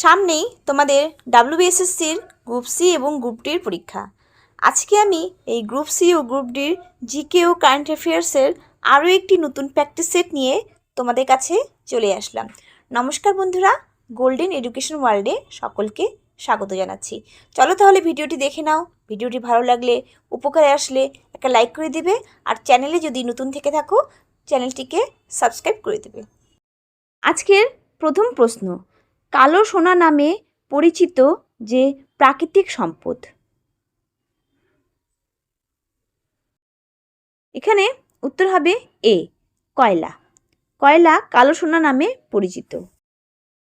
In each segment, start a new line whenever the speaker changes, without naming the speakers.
সামনেই তোমাদের ডাব্লিউবিএসএসসির গ্রুপ সি এবং গ্রুপ ডির পরীক্ষা। আজকে আমি এই গ্রুপ সি ও গ্রুপ ডির জিকে ও কারেন্ট অ্যাফেয়ার্সের আরও একটি নতুন প্র্যাকটিস সেট নিয়ে তোমাদের কাছে চলে আসলাম। নমস্কার বন্ধুরা গোল্ডেন এডুকেশন ওয়ার্ল্ডে সকলকে স্বাগত জানাচ্ছি। চলো তাহলে ভিডিওটি দেখে নাও। ভিডিওটি ভালো লাগলে, উপকারে আসলে একটা লাইক করে দেবে আর চ্যানেলে যদি নতুন থেকে থাকো চ্যানেলটিকে সাবস্ক্রাইব করে দেবে। আজকের প্রথম প্রশ্ন কালো সোনা নামে পরিচিত যে প্রাকৃতিক সম্পদ। এখানে উত্তর হবে এ, কয়লা। কয়লা কালো সোনা নামে পরিচিত।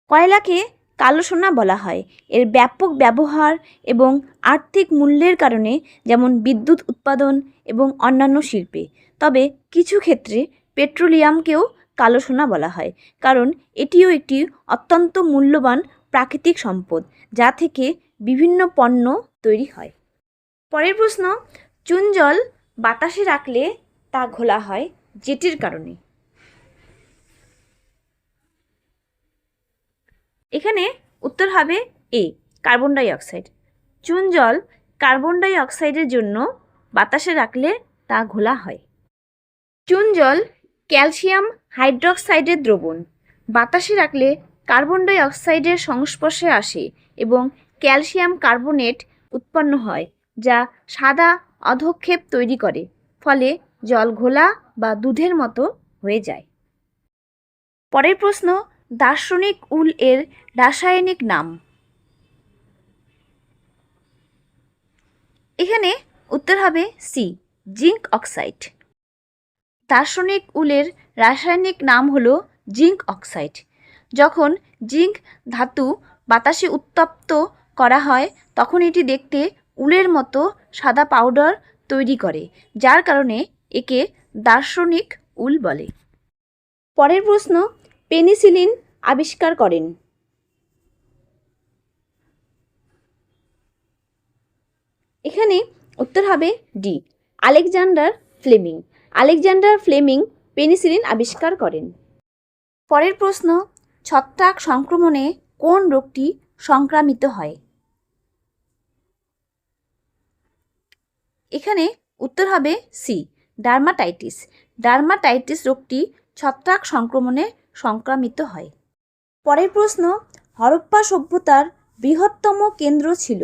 কয়লাকে কালো সোনা বলা হয়। এর ব্যাপক ব্যবহার এবং আর্থিক মূল্যের কারণে যেমন বিদ্যুৎ উৎপাদন এবং অন্যান্য শিল্পে। তবে কিছু ক্ষেত্রে পেট্রোলিয়ামকেও কালো সোনা বলা হয়। কারণ এটিও একটি অত্যন্ত মূল্যবান প্রাকৃতিক সম্পদ, যা থেকে বিভিন্ন পণ্য তৈরি হয়। পরের প্রশ্ন, চুন জল বাতাসে রাখলে তা ঘোলা হয়, যেটির কারণে? এখানে উত্তর হবে এ, কার্বন ডাই অক্সাইড। চুন জল কার্বন ডাই অক্সাইডের জন্য বাতাসে রাখলে তা ঘোলা হয়। চুন জল ক্যালসিয়াম হাইড্রক্সাইডের দ্রবণ। বাতাসে রাখলে কার্বন ডাই অক্সাইডের সংস্পর্শে আসে এবং ক্যালসিয়াম কার্বনেট উৎপন্ন হয়, যা সাদা অধক্ষেপ তৈরি করে, ফলে জল ঘোলা বা দুধের মতো হয়ে যায়। পরের প্রশ্ন, দার্শনিক উল এর রাসায়নিক নাম। এখানে উত্তর হবে সি, জিঙ্ক অক্সাইড। দার্শনিক উলের রাসায়নিক নাম হলো জিঙ্ক অক্সাইড। যখন জিঙ্ক ধাতু বাতাসে উত্তপ্ত করা হয়, তখন এটি দেখতে উলের মতো সাদা পাউডার তৈরি করে, যার কারণে একে দার্শনিক উল বলে। পরের প্রশ্ন, পেনিসিলিন আবিষ্কার করেন। এখানে উত্তর হবে D, Alexander Fleming. Alexander Fleming penicillin আবিষ্কার করেন। পরের প্রশ্ন, ছত্রাক সংক্রমণে কোন রোগটি সংক্রামিত হয়? এখানে উত্তর হবে সি, ডার্মাটাইটিস। ডার্মাটাইটিস রোগটি ছত্রাক সংক্রমণে সংক্রামিত হয়। পরের প্রশ্ন, হরপ্পা সভ্যতার বৃহত্তম কেন্দ্র ছিল?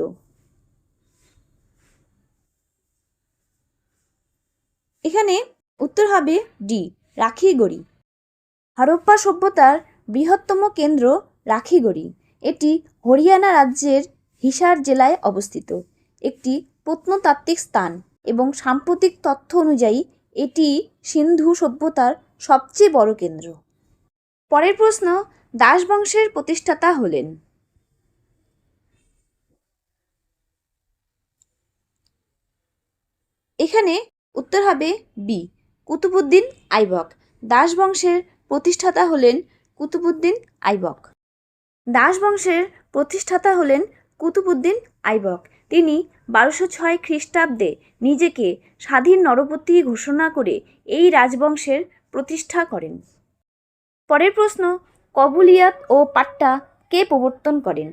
এখানে উত্তর হবে ডি রাখিগড়ি হরপ্পা সভ্যতার বৃহত্তম কেন্দ্র রাখিগড়ি এটি হরিয়ানা রাজ্যের হিসার জেলায় অবস্থিত। একটি প্রত্নতাত্ত্বিক স্থান এবং সাম্প্রতিক তথ্য অনুযায়ী এটি সিন্ধু সভ্যতার সবচেয়ে বড় কেন্দ্র। পরের প্রশ্ন দাস বংশের প্রতিষ্ঠাতা হলেন। এখানে উত্তর হবে বি কুতুবুদ্দিন আইবক। দাস বংশের প্রতিষ্ঠাতা হলেন কুতুবুদ্দিন আইবক। দাস বংশের প্রতিষ্ঠাতা হলেন কুতুবুদ্দিন আইবক। তিনি বারোশো ছয় খ্রিস্টাব্দে নিজেকে স্বাধীন নরপতি ঘোষণা করে এই রাজবংশের প্রতিষ্ঠা করেন। পরের প্রশ্ন, কবুলিয়াত ও পাট্টা কে প্রবর্তন করেন?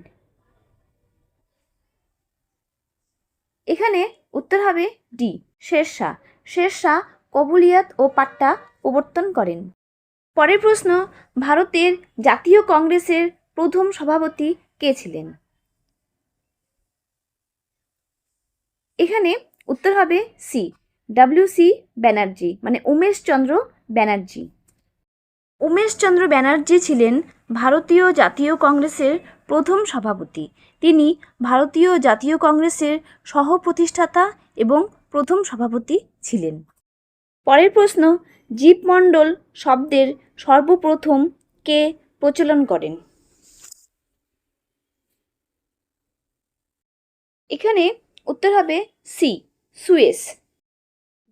এখানে উত্তর হবে ডি, শেরশাহ। শেরশাহ কবুলিয়াত ও পাট্টা প্রবর্তন করেন। পরের প্রশ্ন, ভারতের জাতীয় কংগ্রেসের প্রথম সভাপতি কে ছিলেন? এখানে উত্তর হবে সি, ডাব্লিউ সি ব্যানার্জি মানে উমেশ চন্দ্র ব্যানার্জি। উমেশ চন্দ্র ব্যানার্জি ছিলেন ভারতীয় জাতীয় কংগ্রেসের প্রথম সভাপতি। তিনি ভারতীয় জাতীয় কংগ্রেসের সহ প্রতিষ্ঠাতা এবং প্রথম সভাপতি ছিলেন। পরের প্রশ্ন, জীবমণ্ডল শব্দের সর্বপ্রথম কে প্রচলন করেন? এখানে উত্তর হবে সি, সুয়েস।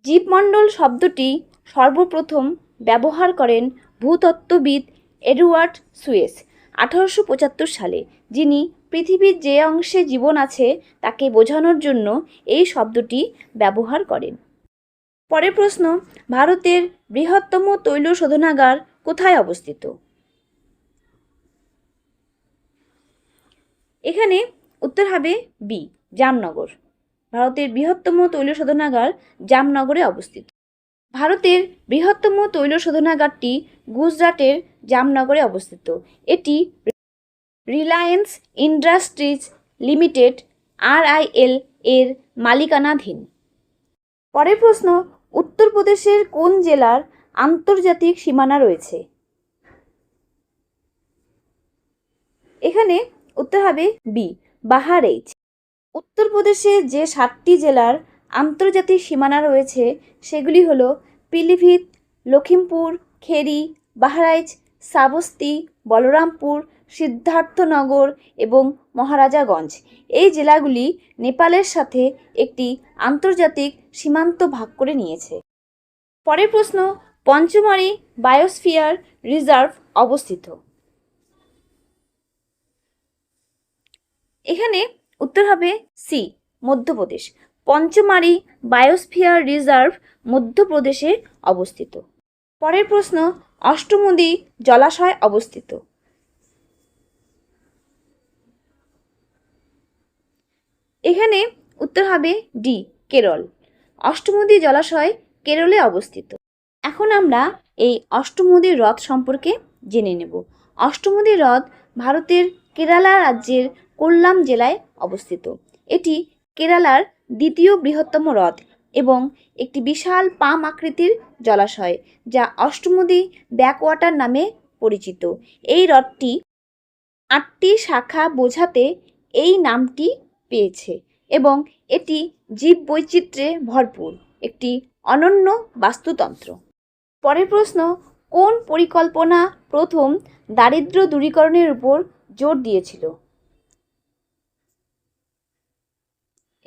জীবমণ্ডল শব্দটি সর্বপ্রথম ব্যবহার করেন ভূতত্ত্ববিদ এডওয়ার্ড সুয়েস আঠারোশো পঁচাত্তর সালে, যিনি পৃথিবীর যে অংশে জীবন আছে তাকে বোঝানোর জন্য এই শব্দটি ব্যবহার করেন। পরের প্রশ্ন, ভারতের বৃহত্তম তৈল শোধনাগার কোথায় অবস্থিত? এখানে উত্তর হবে বি, জামনগর। ভারতের বৃহত্তম তৈল শোধনাগার জামনগরে অবস্থিত। ভারতের বৃহত্তম তৈল শোধনাগারটি গুজরাটের জামনগরে অবস্থিত। এটি রিলায়েন্স ইন্ডাস্ট্রিজ লিমিটেড, আরআইএল এর মালিকানাধীন। পরের প্রশ্ন উত্তরপ্রদেশের কোন জেলার আন্তর্জাতিক সীমানা রয়েছে? এখানে উত্তর হবে বি বাহারেইচ উত্তরপ্রদেশে যে সাতটি জেলার আন্তর্জাতিক সীমানা রয়েছে, সেগুলি হলো পিলিভিত লখিমপুর খেরি, বাহরাইচ, সাবস্তি, বলরামপুর সিদ্ধার্থনগর এবং মহারাজাগঞ্জ। এই জেলাগুলি নেপালের সাথে একটি আন্তর্জাতিক সীমান্ত ভাগ করে নিয়েছে। পরের প্রশ্ন পঞ্চমারি বায়োস্ফিয়ার রিজার্ভ অবস্থিত। এখানে উত্তর হবে C, Madhya Pradesh. Pachmarhi biosphere reserve মধ্যপ্রদেশে অবস্থিত। পরের প্রশ্ন, অষ্টমুদি জলাশয় অবস্থিত। এখানে উত্তর হবে ডি কেরল। অষ্টমুদি জলাশয় কেরলে অবস্থিত। এখন আমরা এই অষ্টমুদি হ্রদ সম্পর্কে জেনে নেব। অষ্টমুদি হ্রদ ভারতের কেরালা রাজ্যের কোল্লাম জেলায় অবস্থিত। এটি কেরালার দ্বিতীয় বৃহত্তম হ্রদ এবং একটি বিশাল পাম আকৃতির জলাশয়, যা অষ্টমুদি ব্যাকওয়াটার নামে পরিচিত। এই হ্রদটি আটটি শাখা বোঝাতে এই নামটি পেয়েছে এবং এটি জীববৈচিত্র্যে ভরপুর, একটি অনন্য বাস্তুতন্ত্র। পরের প্রশ্ন, কোন পরিকল্পনা প্রথম দারিদ্র দূরীকরণের উপর জোর দিয়েছিল?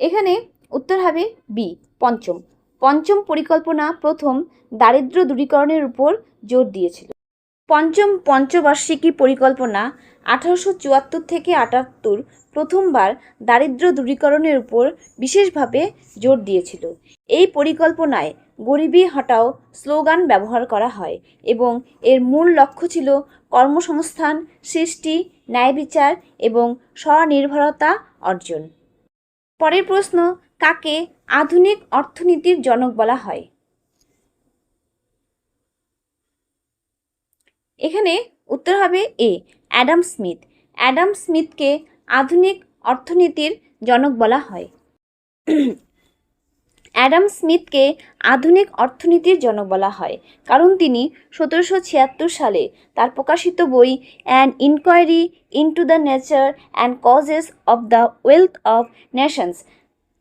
এখানে উত্তর হবে বি পঞ্চম। পঞ্চম পরিকল্পনা প্রথম দারিদ্র্য দূরীকরণের উপর জোর দিয়েছিল। পঞ্চম পঞ্চবার্ষিকী পরিকল্পনা আঠারোশো চুয়াত্তর থেকে আটাত্তর প্রথমবার দারিদ্র্য দূরীকরণের উপর বিশেষভাবে জোর দিয়েছিল। এই পরিকল্পনায় গরিবি হটাও স্লোগান ব্যবহার করা হয় এবং এর মূল লক্ষ্য ছিল কর্মসংস্থান, সৃষ্টি, ন্যায় বিচার এবং স্বনির্ভরতা অর্জন। পরের প্রশ্ন, কাকে আধুনিক অর্থনীতির জনক বলা হয়? এখানে উত্তর হবে এ, অ্যাডাম স্মিথ। অ্যাডাম স্মিথকে আধুনিক অর্থনীতির জনক বলা হয়। অ্যাডাম স্মিথকে আধুনিক অর্থনীতির জনক বলা হয়, কারণ তিনি সতেরোশো ছিয়াত্তর সালে তার প্রকাশিত বই An Inquiry into the Nature and Causes of the Wealth of Nations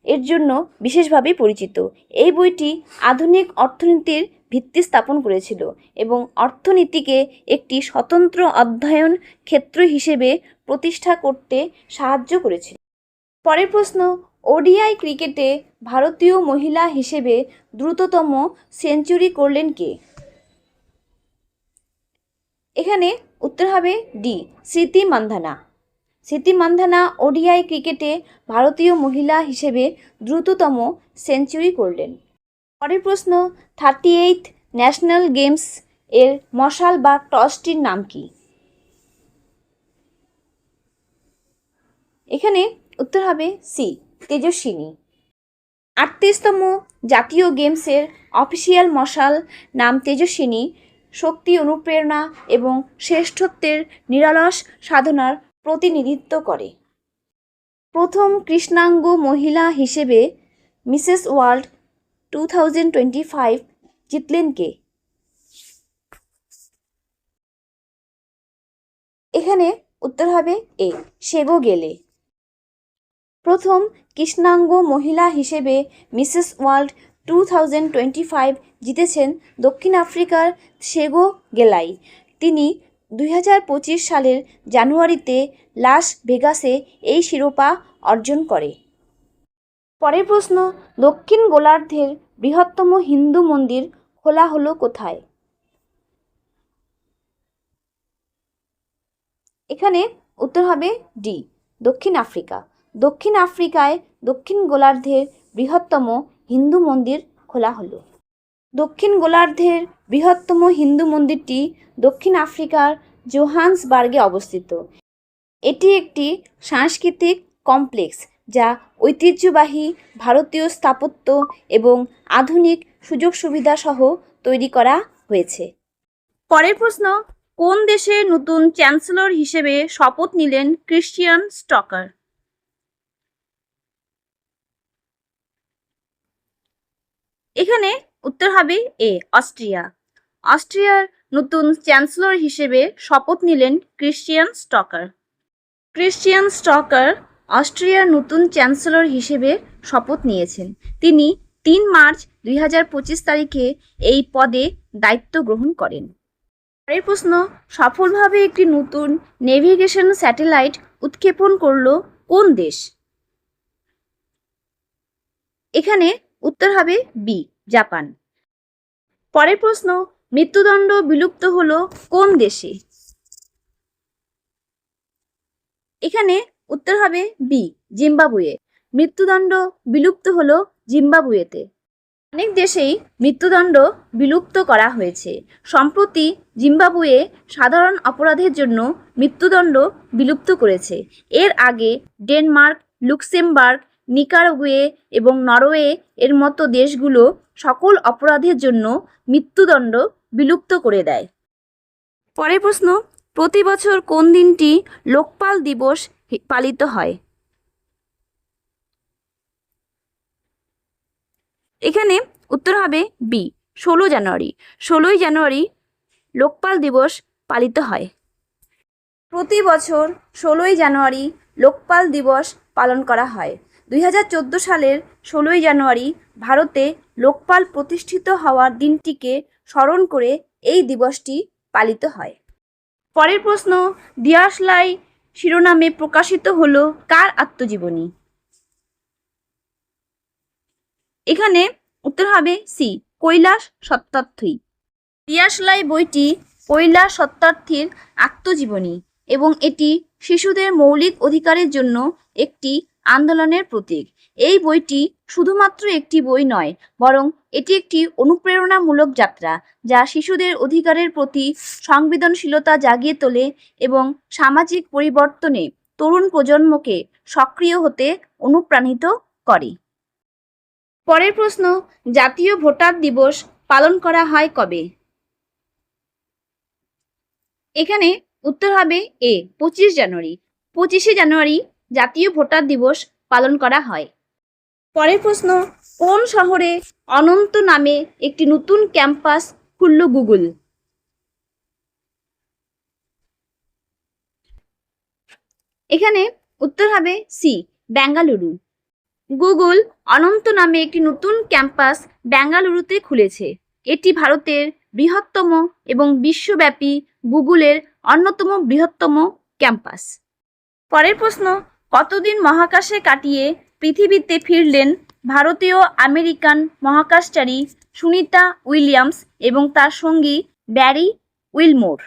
এর জন্য বিশেষভাবে পরিচিত। এই বইটি আধুনিক অর্থনীতির ভিত্তি স্থাপন করেছিল এবং অর্থনীতিকে একটি স্বতন্ত্র অধ্যয়ন ক্ষেত্র হিসেবে প্রতিষ্ঠা করতে সাহায্য করেছিল। পরের প্রশ্ন, ওডিআই ক্রিকেটে ভারতীয় মহিলা হিসেবে দ্রুততম সেঞ্চুরি করলেন কে? এখানে উত্তর হবে ডি, স্মৃতি মান্ধানা। স্মৃতি মান্ধানা ওডিআই ক্রিকেটে ভারতীয় মহিলা হিসেবে দ্রুততম সেঞ্চুরি করলেন। পরের প্রশ্ন। থার্টি এইট ন্যাশনাল গেমস এর মশাল বা টসটির নাম কি? এখানে উত্তর হবে সি তেজস্বিনী। আটত্রিশতম জাতীয় গেমসের অফিসিয়াল মশাল নাম তেজস্বিনী, শক্তি অনুপ্রেরণা এবং শ্রেষ্ঠত্বের নিরলস সাধনার প্রতিনিধিত্ব করে। প্রথম কৃষ্ণাঙ্গ মহিলা হিসেবে Mrs World two thousand twenty five জিতলেন কে এখানে উত্তর হবে এ সেগো গেলে। প্রথম কৃষ্ণাঙ্গ মহিলা হিসেবে Mrs World two thousand twenty five জিতেছেন দক্ষিণ আফ্রিকার সেগো গেলাই। তিনি দুই হাজার পঁচিশ সালের জানুয়ারিতে লাস ভেগাসে এই শিরোপা অর্জন করে। পরের প্রশ্ন, দক্ষিণ গোলার্ধের বৃহত্তম হিন্দু মন্দির খোলা হলো কোথায়? এখানে উত্তর হবে ডি দক্ষিণ আফ্রিকা। দক্ষিণ আফ্রিকায় দক্ষিণ গোলার্ধের বৃহত্তম হিন্দু মন্দির খোলা হলো। দক্ষিণ গোলার্ধের বৃহত্তম হিন্দু মন্দিরটি দক্ষিণ আফ্রিকার জোহান্সবার্গে অবস্থিত। এটি একটি সাংস্কৃতিক কমপ্লেক্স যা ঐতিহ্যবাহী ভারতীয় স্থাপত্য এবং আধুনিক সুযোগ সুবিধা সহ তৈরি করা হয়েছে। পরের প্রশ্ন, কোন দেশে নতুন চ্যান্সেলর হিসেবে শপথ নিলেন ক্রিশ্চিয়ান স্টকার? এখানে উত্তর হবে এ, অস্ট্রিয়া। অস্ট্রিয়ার নতুন চ্যান্সেলর হিসেবে শপথ নিলেন ক্রিশ্চিয়ান স্টকার। ক্রিশ্চিয়ান স্টকার অস্ট্রিয়ার নতুন চ্যান্সেলর হিসেবে শপথ নিয়েছেন। তিনি তিন মার্চ দুই হাজার পঁচিশ তারিখে এই পদে দায়িত্ব গ্রহণ করেন। পরের প্রশ্ন, সফলভাবে একটি নতুন নেভিগেশন স্যাটেলাইট উৎক্ষেপণ করল কোন দেশ? এখানে উত্তর হবে বি জাপান। পরের প্রশ্ন, মৃত্যুদণ্ড বিলুপ্ত হলো কোন দেশে? এখানে উত্তর হবে বি, জিম্বাবুয়ে। মৃত্যুদণ্ড বিলুপ্ত হলো জিম্বাবুয়েতে। অনেক দেশেই মৃত্যুদণ্ড বিলুপ্ত করা হয়েছে। সম্প্রতি জিম্বাবুয়ে সাধারণ অপরাধের জন্য মৃত্যুদণ্ড বিলুপ্ত করেছে। এর আগে ডেনমার্ক, লুক্সেমবার্গ, নিকারগুয়ে এবং নরওয়ে এর মতো দেশগুলো সকল অপরাধের জন্য মৃত্যুদণ্ড বিলুপ্ত করে দেয়। পরের প্রশ্ন, প্রতি বছর কোন দিনটি লোকপাল দিবস পালিত হয়। এখানে উত্তর হবে বি, ষোলো জানুয়ারি। ষোলোই জানুয়ারি লোকপাল দিবস পালিত হয়। প্রতি বছর ষোলোই জানুয়ারি লোকপাল দিবস পালন করা হয়। দুই হাজার চোদ্দ সালের ষোলোই জানুয়ারি ভারতে লোকপাল প্রতিষ্ঠিত হওয়ার দিনটিকে স্মরণ করে এই দিবসটি পালিত হয়। পরের প্রশ্ন দিয়াশলাই শিরোনামে প্রকাশিত হল কার আত্মজীবনী? এখানে উত্তর হবে সি, কৈলাস সত্যার্থী রিয়াসলাই বইটি কৈলাস সত্যার্থীর আত্মজীবনী এবং এটি শিশুদের মৌলিক অধিকারের জন্য একটি আন্দোলনের প্রতীক। এই বইটি শুধুমাত্র একটি বই নয়, বরং এটি একটি অনুপ্রেরণামূলক যাত্রা, যা শিশুদের অধিকারের প্রতি সংবেদনশীলতা জাগিয়ে তোলে এবং সামাজিক পরিবর্তনে তরুণ প্রজন্মকে সক্রিয় হতে অনুপ্রাণিত করে। পরের প্রশ্ন, জাতীয় ভোটার দিবস পালন করা হয় কবে? এখানে উত্তর হবে এ, পঁচিশ জানুয়ারি। পঁচিশে জানুয়ারি জাতীয় ভোটার দিবস পালন করা হয়। পরের প্রশ্ন, কোন শহরে অনন্ত নামে একটি নতুন ক্যাম্পাস খুলল গুগল? এখানে উত্তর হবে সি, বেঙ্গালুরু। গুগল অনন্ত নামে একটি নতুন ক্যাম্পাস বেঙ্গালুরুতে খুলেছে। এটি ভারতের বৃহত্তম এবং বিশ্বব্যাপী গুগলের অন্যতম বৃহত্তম ক্যাম্পাস। পরের প্রশ্ন, কতদিন মহাকাশে কাটিয়ে পৃথিবীতে ফিরলেন ভারতীয় আমেরিকান মহাকাশচারী সুনিতা উইলিয়ামস এবং তার সঙ্গী ব্যারি উইলমোর।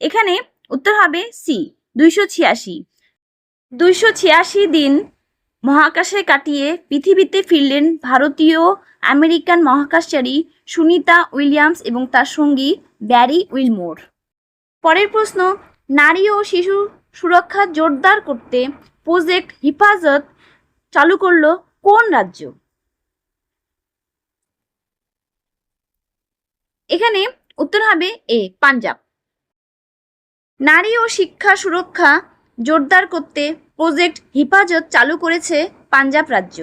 এখানে উত্তর হবে সি, দুইশো ছিয়াশি। দুইশো ছিয়াশি দিন মহাকাশে কাটিয়ে পৃথিবীতে ফিরলেন ভারতীয় আমেরিকান মহাকাশচারী সুনিতা উইলিয়ামস এবং তার সঙ্গী ব্যারি উইলমোর। পরের প্রশ্ন, নারী ও শিশু সুরক্ষা জোরদার করতে প্রজেক্ট হিফাজত চালু করল কোন রাজ্য? এখানে উত্তর হবে এ, পাঞ্জাব। নারী ও শিক্ষা সুরক্ষা জোরদার করতে প্রজেক্ট হিফাজত চালু করেছে পাঞ্জাব রাজ্য।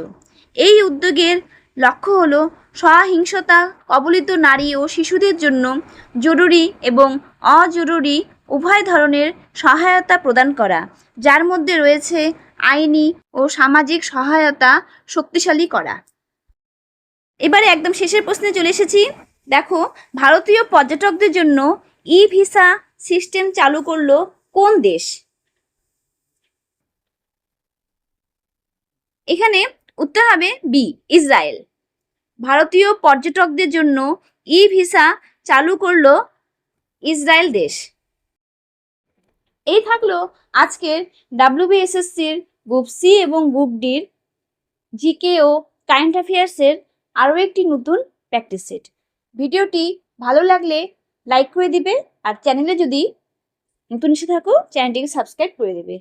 এই উদ্যোগের লক্ষ্য হল সহিংসতা, কবলিত নারী ও শিশুদের জন্য জরুরি এবং অজরুরি উভয় ধরনের সহায়তা প্রদান করা, যার মধ্যে রয়েছে আইনি ও সামাজিক সহায়তা শক্তিশালী করা। এবারে একদম শেষের প্রশ্নে চলে এসেছি। দেখো, ভারতীয় পর্যটকদের জন্য ই ভিসা সিস্টেম চালু করল কোন দেশ? এখানে উত্তর হবে বি, ইসরায়েল। ভারতীয় পর্যটকদের জন্য ই ভিসা চালু করল ইসরায়েল দেশ। এই থাকল আজকের ডাব্লিউবিএসএসসির গ্রুপ সি এবং গ্রুপ ডির জিকে ও কারেন্ট অ্যাফেয়ার্সের আরও একটি নতুন প্র্যাকটিস সেট ভিডিওটি ভালো লাগলে লাইক করে দিবে আর চ্যানেলে যদি নতুন এসে থাকো চ্যানেলটিকে সাবস্ক্রাইব করে দেবে।